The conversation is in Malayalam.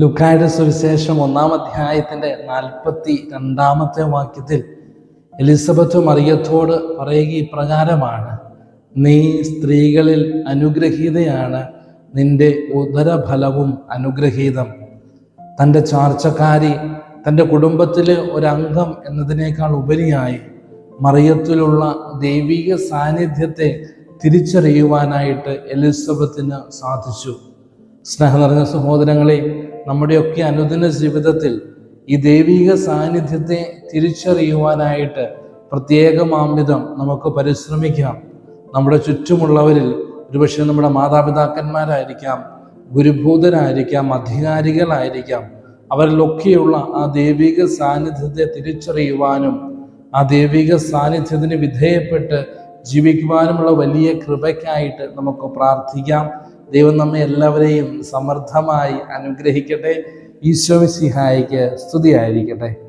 ലുക്കായുടെ സുവിശേഷം ഒന്നാം അധ്യായത്തിന്റെ നാൽപ്പത്തി രണ്ടാമത്തെ വാക്യത്തിൽ എലിസബത്ത് മറിയത്തോട് പറയുക ഇപ്രകാരമാണ് നീ സ്ത്രീകളിൽ അനുഗ്രഹീതയാണ് നിന്റെ ഉദരഫലവും അനുഗ്രഹീതം. തന്റെ ചാർച്ചക്കാരി തന്റെ കുടുംബത്തിലെ ഒരംഗം എന്നതിനേക്കാൾ ഉപരിയായി മറിയത്തിലുള്ള ദൈവിക സാന്നിധ്യത്തെ തിരിച്ചറിയുവാനായിട്ട് എലിസബത്തിന് സാധിച്ചു. സ്നേഹ നിറഞ്ഞ സഹോദരങ്ങളെ നമ്മുടെയൊക്കെ അനുദിന ജീവിതത്തിൽ ഈ ദൈവിക സാന്നിധ്യത്തെ തിരിച്ചറിയുവാനായിട്ട് പ്രത്യേകമാംവിധം നമുക്ക് പരിശ്രമിക്കാം. നമ്മുടെ ചുറ്റുമുള്ളവരിൽ ഒരുപക്ഷെ നമ്മുടെ മാതാപിതാക്കന്മാരായിരിക്കാം ഗുരുഭൂതരായിരിക്കാം അധികാരികളായിരിക്കാം. അവരിലൊക്കെയുള്ള ആ ദൈവിക സാന്നിധ്യത്തെ തിരിച്ചറിയുവാനും ആ ദൈവിക സാന്നിധ്യത്തിന് വിധേയപ്പെട്ട് ജീവിക്കുവാനുമുള്ള വലിയ കൃപയ്ക്കായിട്ട് നമുക്ക് പ്രാർത്ഥിക്കാം. ദൈവം നമ്മെ എല്ലാവരെയും സമർത്ഥമായി അനുഗ്രഹിക്കട്ടെ. ഈശോ സിഹായിക്ക് സ്തുതിയായിരിക്കട്ടെ.